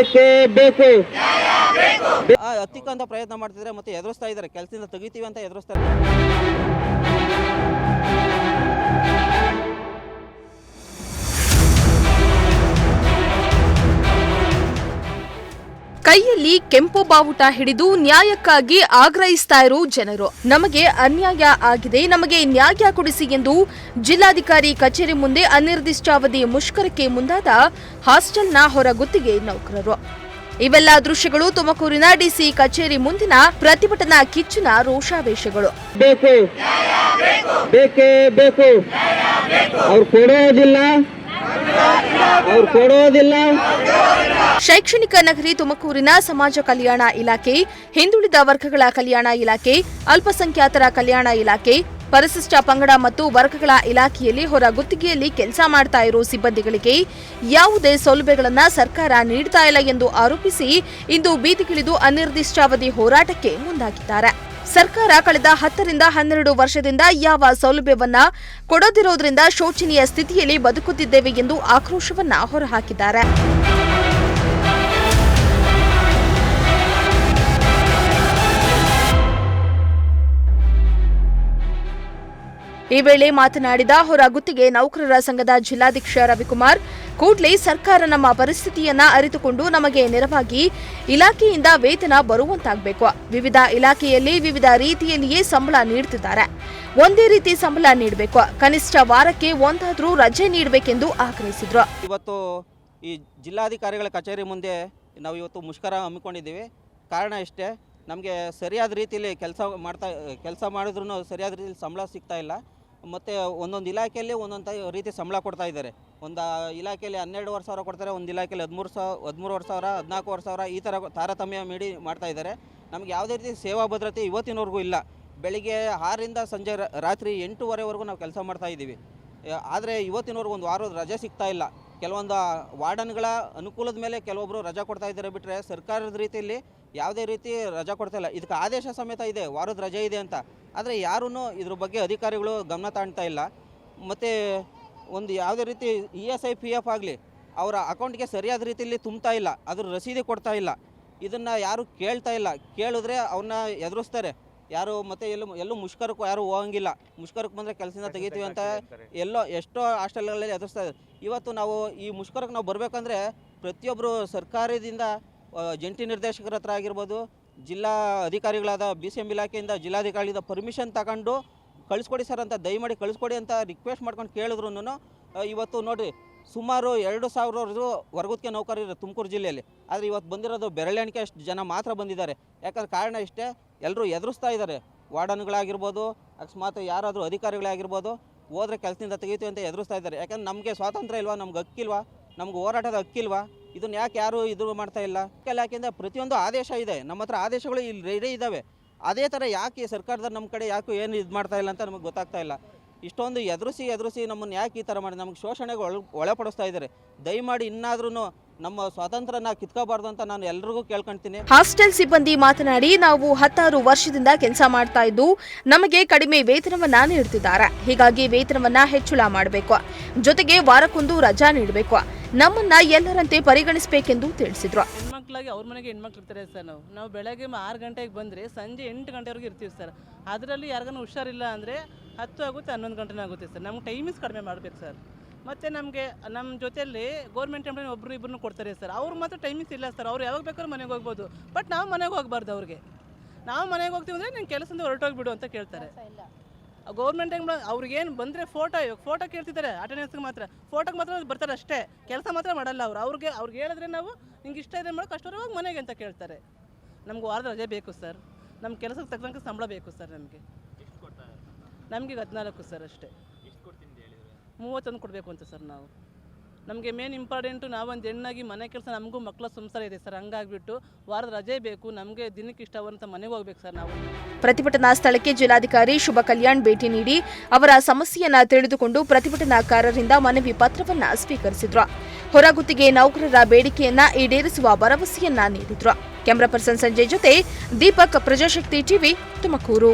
ಬೇಕೇ ಬೇಕು ಹತ್ತಿಕ್ಕಂತ ಪ್ರಯತ್ನ ಮಾಡ್ತಿದ್ರೆ ಮತ್ತೆ ಎದುರಿಸ್ತಾ ಇದ್ದಾರೆ. ಕೆಲಸದಿಂದ ತೆಗಿತೀವಿ ಅಂತ ಎದುರಿಸ್ತಾರೆ ಕೈಯಲ್ಲಿ ಕೆಂಪು ಬಾವುಟ ಹಿಡಿದು ನ್ಯಾಯಕ್ಕಾಗಿ ಆಗ್ರಹಿಸ್ತಾ ಇರೋ ಜನರು. ನಮಗೆ ಅನ್ಯಾಯ ಆಗಿದೆ, ನಮಗೆ ನ್ಯಾಯ ಕೊಡಿಸಿ ಎಂದು ಜಿಲ್ಲಾಧಿಕಾರಿ ಕಚೇರಿ ಮುಂದೆ ಅನಿರ್ದಿಷ್ಟಾವಧಿ ಮುಷ್ಕರಕ್ಕೆ ಮುಂದಾದ ಹಾಸ್ಟೆಲ್ನ ಹೊರಗುತ್ತಿಗೆ ನೌಕರರು. ಇವೆಲ್ಲ ದೃಶ್ಯಗಳು ತುಮಕೂರಿನ ಡಿಸಿ ಕಚೇರಿ ಮುಂದಿನ ಪ್ರತಿಭಟನಾ ಕಿಚ್ಚಿನ ರೋಷಾವೇಶಗಳು. ಬೇಕು, ಬೇಕೇ ಬೇಕು. ಅವ್ರು ಕೊಡೋದಿಲ್ಲ ಶೈಕ್ಷಣಿಕ ನಗರಿ ತುಮಕೂರಿನ ಸಮಾಜ ಕಲ್ಯಾಣ ಇಲಾಖೆ, ಹಿಂದುಳಿದ ವರ್ಗಗಳ ಕಲ್ಯಾಣ ಇಲಾಖೆ, ಅಲ್ಪಸಂಖ್ಯಾತರ ಕಲ್ಯಾಣ ಇಲಾಖೆ, ಪರಿಶಿಷ್ಟ ಪಂಗಡ ಮತ್ತು ವರ್ಗಗಳ ಇಲಾಖೆಯಲ್ಲಿ ಹೊರ ಗುತ್ತಿಗೆಯಲ್ಲಿ ಕೆಲಸ ಮಾಡ್ತಾ ಇರೋ ಸಿಬ್ಬಂದಿಗಳಿಗೆ ಯಾವುದೇ ಸೌಲಭ್ಯಗಳನ್ನು ಸರ್ಕಾರ ನೀಡ್ತಾ ಇಲ್ಲ ಎಂದು ಆರೋಪಿಸಿ ಇಂದು ಬೀದಿಗಿಳಿದು ಅನಿರ್ದಿಷ್ಟಾವಧಿ ಹೋರಾಟಕ್ಕೆ ಮುಂದಾಗಿದ್ದಾರೆ. ಸರ್ಕಾರ ಕಳೆದ ಹತ್ತರಿಂದ ಹನ್ನೆರಡು ವರ್ಷದಿಂದ ಯಾವ ಸೌಲಭ್ಯವನ್ನ ಕೊಡದಿರೋದ್ರಿಂದ ಶೋಚನೀಯ ಸ್ಥಿತಿಯಲ್ಲಿ ಬದುಕುತ್ತಿದ್ದೇವೆ ಎಂದು ಆಕ್ರೋಶವನ್ನ ಹೊರಹಾಕಿದ್ದಾರೆ. ಈ ವೇಳೆ ಮಾತನಾಡಿದ ಹೊರ ಗುತ್ತಿಗೆ ನೌಕರರ ಸಂಘದ ಜಿಲ್ಲಾಧ್ಯಕ್ಷ ರವಿಕುಮಾರ್ ಕೂಡಲೇ ಸರ್ಕಾರ ನಮ್ಮ ಪರಿಸ್ಥಿತಿಯನ್ನ ಅರಿತುಕೊಂಡು ನಮಗೆ ನೆರವಾಗಿ ಇಲಾಖೆಯಿಂದ ವೇತನ ಬರುವಂತಾಗಬೇಕು. ವಿವಿಧ ಇಲಾಖೆಯಲ್ಲಿ ವಿವಿಧ ರೀತಿಯಲ್ಲಿಯೇ ಸಂಬಳ ನೀಡುತ್ತಿದ್ದಾರೆ ಒಂದೇ ರೀತಿ ಸಂಬಳ ನೀಡಬೇಕು. ಕನಿಷ್ಠ ವಾರಕ್ಕೆ ಒಂದಾದರೂ ರಜೆ ನೀಡಬೇಕೆಂದು ಆಗ್ರಹಿಸಿದ್ರು. ಇವತ್ತು ಈ ಜಿಲ್ಲಾಧಿಕಾರಿಗಳ ಕಚೇರಿ ಮುಂದೆ ನಾವು ಇವತ್ತು ಮುಷ್ಕರ ಹಮ್ಮಿಕೊಂಡಿದ್ದೀವಿ. ಕಾರಣ ಇಷ್ಟೇ, ನಮಗೆ ಸರಿಯಾದ ರೀತಿಯಲ್ಲಿ ಕೆಲಸ ಮಾಡ್ತಾ, ಕೆಲಸ ಮಾಡಿದ್ರೂ ಸರಿಯಾದ ರೀತಿಯಲ್ಲಿ ಸಂಬಳ ಸಿಗ್ತಾ ಇಲ್ಲ. ಮತ್ತು ಒಂದೊಂದು ಇಲಾಖೆಯಲ್ಲಿ ಒಂದೊಂದು ರೀತಿ ಸಂಬಳ ಕೊಡ್ತಾ ಇದ್ದಾರೆ. ಒಂದು ಇಲಾಖೆಯಲ್ಲಿ ಹನ್ನೆರಡುವರೆ ಸಾವಿರ ಕೊಡ್ತಾರೆ, ಒಂದು ಇಲಾಖೆಯಲ್ಲಿ ಹದಿಮೂರು ಸಾವಿರ ಹದಿಮೂರುವರೆ ಸಾವಿರ ಹದಿನಾಲ್ಕುವರೆ ಸಾವಿರ ಈ ಥರ ತಾರತಮ್ಯ ಮೀಡಿ ಮಾಡ್ತಾ ಇದ್ದಾರೆ. ನಮಗೆ ಯಾವುದೇ ರೀತಿ ಸೇವಾ ಭದ್ರತೆ ಇವತ್ತಿನವರೆಗೂ ಇಲ್ಲ. ಬೆಳಿಗ್ಗೆ ಆರರಿಂದ ಸಂಜೆ ರಾತ್ರಿ ಎಂಟೂವರೆವರೆಗೂ ನಾವು ಕೆಲಸ ಮಾಡ್ತಾ ಇದ್ದೀವಿ. ಆದರೆ ಇವತ್ತಿನವರೆಗೂ ಒಂದು ವಾರದ ರಜೆ ಸಿಗ್ತಾ ಇಲ್ಲ. ಕೆಲವೊಂದು ವಾರ್ಡನ್ಗಳ ಅನುಕೂಲದ ಮೇಲೆ ಕೆಲವೊಬ್ಬರು ರಜಾ ಕೊಡ್ತಾ ಇದ್ದಾರೆ ಬಿಟ್ಟರೆ ಸರ್ಕಾರದ ರೀತಿಯಲ್ಲಿ ಯಾವುದೇ ರೀತಿ ರಜಾ ಕೊಡ್ತಾ ಇಲ್ಲ. ಇದಕ್ಕೆ ಆದೇಶ ಸಮೇತ ಇದೆ ವಾರದ ರಜೆ ಇದೆ ಅಂತ. ಆದರೆ ಯಾರೂ ಇದ್ರ ಬಗ್ಗೆ ಅಧಿಕಾರಿಗಳು ಗಮನ ತಾಣ್ತಾ ಇಲ್ಲ. ಮತ್ತು ಒಂದು ಯಾವುದೇ ರೀತಿ E S I P F ಆಗಲಿ ಅವರ ಅಕೌಂಟ್ಗೆ ಸರಿಯಾದ ರೀತಿಯಲ್ಲಿ ತುಂಬ್ತಾ ಇಲ್ಲ ಅದ್ರ ರಸೀದಿ ಕೊಡ್ತಾ ಇಲ್ಲ. ಇದನ್ನು ಯಾರು ಕೇಳ್ತಾ ಇಲ್ಲ. ಕೇಳಿದ್ರೆ ಅವ್ರನ್ನ ಎದುರಿಸ್ತಾರೆ. ಯಾರು ಮತ್ತೆ ಎಲ್ಲೂ ಎಲ್ಲೂ ಮುಷ್ಕರಕ್ಕೂ ಯಾರು ಹೋಗಂಗಿಲ್ಲ. ಮುಷ್ಕರಕ್ಕೆ ಬಂದರೆ ಕೆಲಸದಿಂದ ತೆಗಿತೀವಿ ಅಂತ ಎಲ್ಲೋ ಎಷ್ಟೋ ಹಾಸ್ಟೆಲ್ಗಳಲ್ಲಿ ಎದುರಿಸ್ತಾ ಇವತ್ತು ನಾವು ಈ ಮುಷ್ಕರಕ್ಕೆ ನಾವು ಬರಬೇಕಂದ್ರೆ ಪ್ರತಿಯೊಬ್ಬರು ಸರ್ಕಾರದಿಂದ ಜಂಟಿ ನಿರ್ದೇಶಕರ ಹತ್ರ ಆಗಿರ್ಬೋದು, ಜಿಲ್ಲಾ ಅಧಿಕಾರಿಗಳಾದ ಬಿ ಸಿ ಎಂ ಇಲಾಖೆಯಿಂದ ಜಿಲ್ಲಾಧಿಕಾರಿಗಳಿಂದ ಪರ್ಮಿಷನ್ ತಗೊಂಡು ಕಳಿಸ್ಕೊಡಿ ಸರ್ ಅಂತ ದಯಮಾಡಿ ಕಳಿಸ್ಕೊಡಿ ಅಂತ ರಿಕ್ವೆಸ್ಟ್ ಮಾಡ್ಕೊಂಡು ಕೇಳಿದ್ರು ಇವತ್ತು ನೋಡಿರಿ ಸುಮಾರು ಎರಡು ಸಾವಿರವರೆಗೂ ವರ್ಗದಕ್ಕೆ ನೌಕರರು ತುಮಕೂರು ಜಿಲ್ಲೆಯಲ್ಲಿ. ಆದರೆ ಇವತ್ತು ಬಂದಿರೋದು ಬೆರಳೆಣಿಕೆ ಅಷ್ಟು ಜನ ಮಾತ್ರ ಬಂದಿದ್ದಾರೆ. ಯಾಕಂದ್ರೆ ಕಾರಣ ಇಷ್ಟೇ ಎಲ್ಲರೂ ಎದುರಿಸ್ತಾ ಇದ್ದಾರೆ. ವಾರ್ಡನ್ಗಳಾಗಿರ್ಬೋದು, ಅಕಸ್ಮಾತ್ ಯಾರಾದರೂ ಅಧಿಕಾರಿಗಳಾಗಿರ್ಬೋದು, ಹೋದ್ರೆ ಕೆಲಸದಿಂದ ತೆಗೀತೀವಿ ಅಂತ ಎದುರಿಸ್ತಾ ಇದ್ದಾರೆ. ಯಾಕಂದ್ರೆ ನಮಗೆ ಸ್ವಾತಂತ್ರ್ಯ ಇಲ್ವಾ? ನಮ್ಗೆ ಹಕ್ಕಿಲ್ವಾ? ನಮ್ಗೆ ಹೋರಾಟದ ಹಕ್ಕಿಲ್ವಾ? ಇದನ್ನ ಯಾಕೆ ಯಾರು ಇದು ಮಾಡ್ತಾ ಇಲ್ಲ? ಯಾಕೆಂದ್ರೆ ಪ್ರತಿಯೊಂದು ಆದೇಶ ಇದೆ. ನಮ್ಮ ಹತ್ರ ಆದೇಶಗಳು ಇಲ್ಲಿ ರೆಡಿ ಇದ್ದಾವೆ. ಅದೇ ಥರ ಯಾಕೆ ಸರ್ಕಾರದ ನಮ್ಮ ಕಡೆ ಯಾಕೆ ಏನು ಇದು ಮಾಡ್ತಾ ಇಲ್ಲ ಅಂತ ನಮಗೆ ಗೊತ್ತಾಗ್ತಾ ಇಲ್ಲ. ಇಷ್ಟೊಂದು ಎದುರಿಸಿ ಎದುರಿಸಿ ನಮ್ಮನ್ನು ಯಾಕೆ ಈ ಥರ ಮಾಡಿ ನಮಗೆ ಶೋಷಣೆಗೆ ಒಳ, ಒಳಪಡಿಸ್ತಾ ಇದ್ದಾರೆ. ದಯಮಾಡಿ ಇನ್ನಾದ್ರೂ ನಮ್ಮ ಸ್ವಾತಂತ್ರ್ಯನ ಕಿತ್ಕೋಬಾರ್ದು ಅಂತ ನಾನು ಎಲ್ರಿಗೂ ಕೇಳ್ಕೊಂತೀನಿ. ಹಾಸ್ಟೆಲ್ ಸಿಬ್ಬಂದಿ ಮಾತನಾಡಿ ನಾವು ಹತ್ತಾರು ವರ್ಷದಿಂದ ಕೆಲಸ ಮಾಡ್ತಾ ಇದ್ದು ನಮಗೆ ಕಡಿಮೆ ವೇತನವನ್ನ ನೀಡುತ್ತಿದ್ದಾರೆ. ಹೀಗಾಗಿ ವೇತನವನ್ನ ಹೆಚ್ಚಳ ಮಾಡಬೇಕು. ಜೊತೆಗೆ ವಾರಕ್ಕೊಂದು ರಜಾ ನೀಡಬೇಕು. ನಮ್ಮನ್ನ ಎಲ್ಲರಂತೆ ಪರಿಗಣಿಸಬೇಕೆಂದು ತಿಳಿಸಿದ್ರು. ಹೆಣ್ಮಕ್ಳಾಗಿ ಅವ್ರ ಮನೆಗೆ ಹೆಣ್ಮಕ್ಳು ಇರ್ತಾರೆ ಸರ್ ನಾವು. ನಾವು ಬೆಳಗ್ಗೆ ಆರು ಗಂಟೆಗೆ ಬಂದರೆ ಸಂಜೆ ಎಂಟು ಗಂಟೆವರೆಗೂ ಇರ್ತೀವಿ ಸರ್. ಅದರಲ್ಲಿ ಯಾರಿಗಾನ ಹುಷಾರಿಲ್ಲ ಅಂದರೆ ಹತ್ತು ಆಗುತ್ತೆ ಹನ್ನೊಂದು ಗಂಟೆನೇ ಆಗುತ್ತೆ ಸರ್. ನಮ್ಗೆ ಟೈಮಿಂಗ್ಸ್ ಕಡಿಮೆ ಮಾಡ್ಬೇಕು ಸರ್. ಮತ್ತು ನಮಗೆ ನಮ್ಮ ಜೊತೆಯಲ್ಲಿ ಗೌರ್ಮೆಂಟ್ ಎಂಪ್ಲಾಯ್ ಒಬ್ಬರು ಇಬ್ಬರನ್ನು ಕೊಡ್ತಾರೆ ಸರ್ ಅವ್ರು ಮಾತ್ರ ಟೈಮಿಂಗ್ಸ್ ಇಲ್ಲ ಸರ್ ಅವ್ರು ಯಾವಾಗ ಬೇಕಾದ್ರೂ ಮನೆಗೆ ಹೋಗ್ಬೋದು. ಬಟ್ ನಾವು ಮನೆಗೆ ಹೋಗ್ಬಾರ್ದು ಅವ್ರಿಗೆ. ನಾವು ಮನೆಗೆ ಹೋಗ್ತೀವಿ ಅಂದರೆ ನೀನು ಕೆಲಸದಿಂದ ಹೊರಟೋಗ್ಬಿಡು ಅಂತ ಕೇಳ್ತಾರೆ. ಗೌರ್ಮೆಂಟ್ ಎಂಪ್ಲಾಯ್ ಅವ್ರಿಗೇನು ಬಂದರೆ ಫೋಟೋ ಫೋಟೋ ಕೇಳ್ತಿದ್ದಾರೆ ಅಟೆಂಡೆನ್ಸ್ಗೆ ಮಾತ್ರ. ಫೋಟೋಗೆ ಮಾತ್ರ ಬರ್ತಾರೆ ಅಷ್ಟೇ. ಕೆಲಸ ಮಾತ್ರ ಮಾಡಲ್ಲ ಅವ್ರು. ಅವ್ರಿಗೆ ಅವ್ರಿಗೆ ಹೇಳಿದ್ರೆ ನಾವು ನಿಂಗೆ ಇಷ್ಟ ಇದೆ ಮಾಡೋಕೆ ಅಷ್ಟರ ಹೋಗಿ ಮನೆಗೆ ಅಂತ ಕೇಳ್ತಾರೆ. ನಮ್ಗೆ ವಾರದ ರಜೆ ಬೇಕು ಸರ್ ನಮ್ಮ ಕೆಲಸಕ್ಕೆ ತಕ್ಕಂಗೆ ಸಂಬಳ ಬೇಕು ಸರ್ ನಮಗೆ. ನಮಗೆ ಹದಿನಾಲ್ಕು ಸರ್ ಅಷ್ಟೇ. ಮೂವತ್ತೊಂದು ಕೊಡಬೇಕು ಅಂತ ಸರ್ ನಾವು. ನಮಗೆ ಮೇನ್ ಇಂಪಾರ್ಟೆಂಟು ನಾವೊಂದು ಹೆಣ್ಣಾಗಿ ಮನೆ ಕೆಲಸ ನಮಗೂ ಮಕ್ಕಳ ಸಂಸಾರ ಇದೆ ಸರ್. ಹಂಗಾಗ್ಬಿಟ್ಟು ವಾರದ ರಜೆ ಬೇಕು, ನಮಗೆ ದಿನಕ್ಕೆ ಇಷ್ಟವಂತ ಮನೆಗೆ ಹೋಗ್ಬೇಕು ಸರ್ ನಾವು. ಪ್ರತಿಭಟನಾ ಸ್ಥಳಕ್ಕೆ ಜಿಲ್ಲಾಧಿಕಾರಿ ಶುಭ ಕಲ್ಯಾಣ್ ಭೇಟಿ ನೀಡಿ ಅವರ ಸಮಸ್ಯೆಯನ್ನ ತಿಳಿದುಕೊಂಡು ಪ್ರತಿಭಟನಾಕಾರರಿಂದ ಮನವಿ ಪತ್ರವನ್ನ ಸ್ವೀಕರಿಸಿದ್ರು. ಹೊರಗುತ್ತಿಗೆ ನೌಕರರ ಬೇಡಿಕೆಯನ್ನ ಈಡೇರಿಸುವ ಭರವಸೆಯನ್ನ ನೀಡಿದ್ರು. ಕ್ಯಾಮರಾ ಪರ್ಸನ್ ಸಂಜಯ್ ಜೊತೆ ದೀಪಕ್ ಪ್ರಜಾಶಕ್ತಿ ಟಿವಿ ತುಮಕೂರು.